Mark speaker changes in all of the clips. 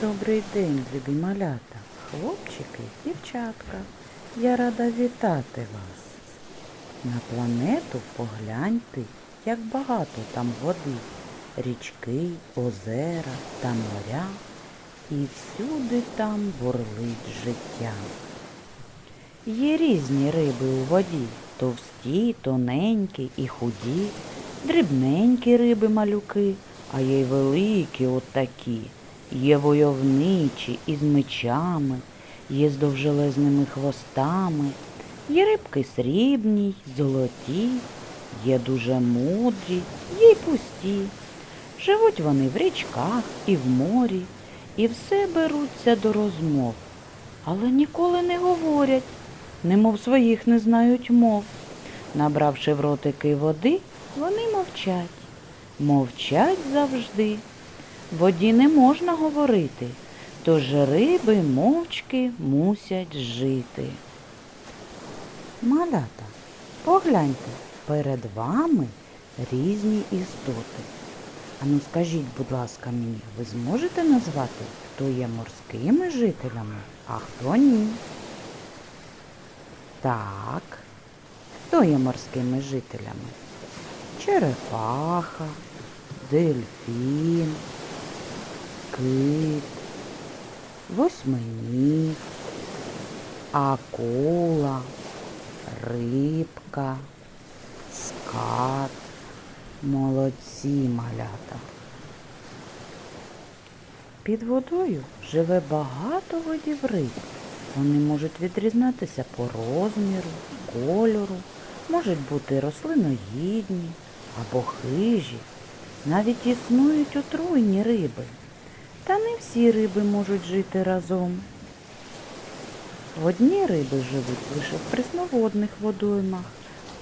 Speaker 1: Добрий день, любі малята, хлопчики, дівчатка. Я рада вітати вас. На планету погляньте, як багато там води, річки, озера та моря, і всюди там бурлить життя. Є різні риби у воді, товсті, тоненькі і худі, дрібненькі риби малюки, а є й великі отакі. Є войовничі із мечами, є з довжелезними хвостами, є рибки срібні, золоті, є дуже мудрі, є й пусті. Живуть вони в річках і в морі, і все беруться до розмов, але ніколи не говорять, немов своїх не знають мов. Набравши в ротики води, вони мовчать, мовчать завжди. Воді не можна говорити, тож риби мовчки мусять жити. Малята, погляньте, перед вами різні істоти. Ану скажіть, будь ласка, мені, ви зможете назвати, хто є морськими жителями, а хто ні? Так, хто є морськими жителями? Черепаха, дельфін, кит, восьминіг, акула, рибка, скат. Молодці малята. Під водою живе багато видів риб. Вони можуть відрізнятися по розміру, кольору, можуть бути рослиноїдні або хижі. Навіть існують отруйні риби. Та не всі риби можуть жити разом. Одні риби живуть лише в пресноводних водоймах,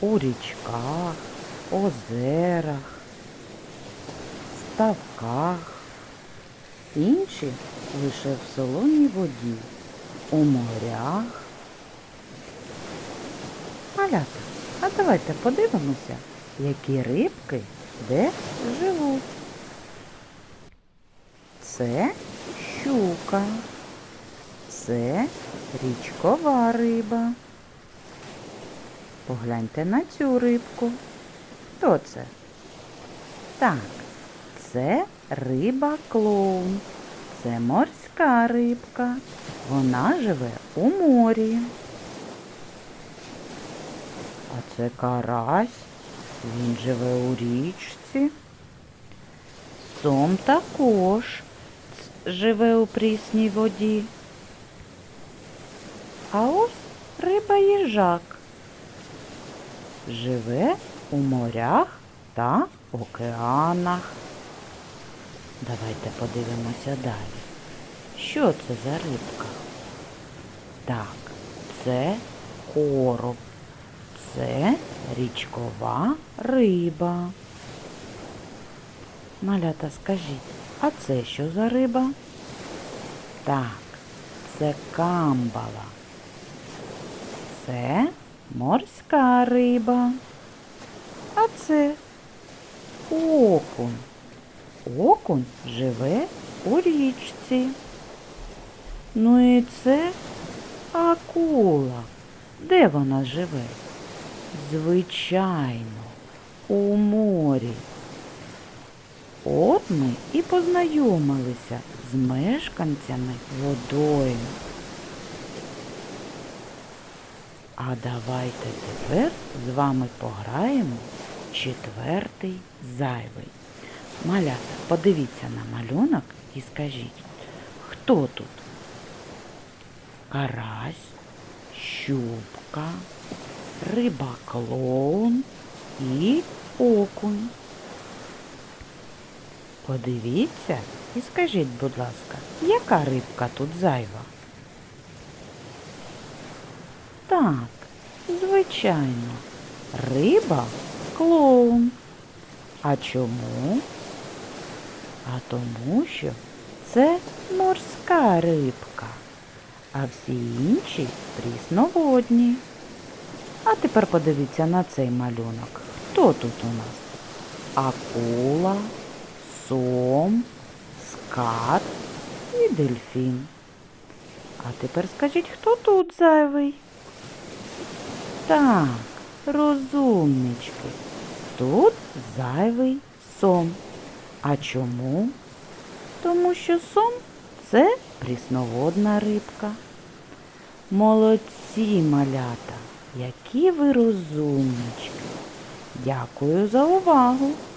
Speaker 1: у річках, озерах, ставках. Інші лише в солоній воді, у морях. Малята, а давайте подивимося, які рибки де живуть. Це щука. Це річкова риба. Погляньте на цю рибку. Хто це? Так, це риба клоун. Це морська рибка. Вона живе у морі. А це карась. Він живе у річці. Сом також живе у прісній воді. А ось риба їжак. Живе у морях та океанах. Давайте подивимося далі. Що це за рибка? Так, це короб. Це річкова риба. Малята, скажіть, а це що за риба? Так, це камбала. Це морська риба. А це окунь. Окунь живе у річці. Ну і це акула. Де вона живе? Звичайно, у морі. От ми і познайомилися з мешканцями водойм. А давайте тепер з вами пограємо четвертий зайвий. Малята, подивіться на малюнок і скажіть, хто тут? Карась, щупка, риба-клоун і окунь. Подивіться і скажіть, будь ласка, яка рибка тут зайва? Так, звичайно, риба клоун. А чому? А тому, що це морська рибка, а всі інші прісноводні. А тепер подивіться на цей малюнок. Хто тут у нас? Акула, сом, скат і дельфін. А тепер скажіть, хто тут зайвий? Так, розумнички. Тут зайвий сом. А чому? Тому що сом це прісноводна рибка. Молодці, малята, які ви розумнички. Дякую за увагу.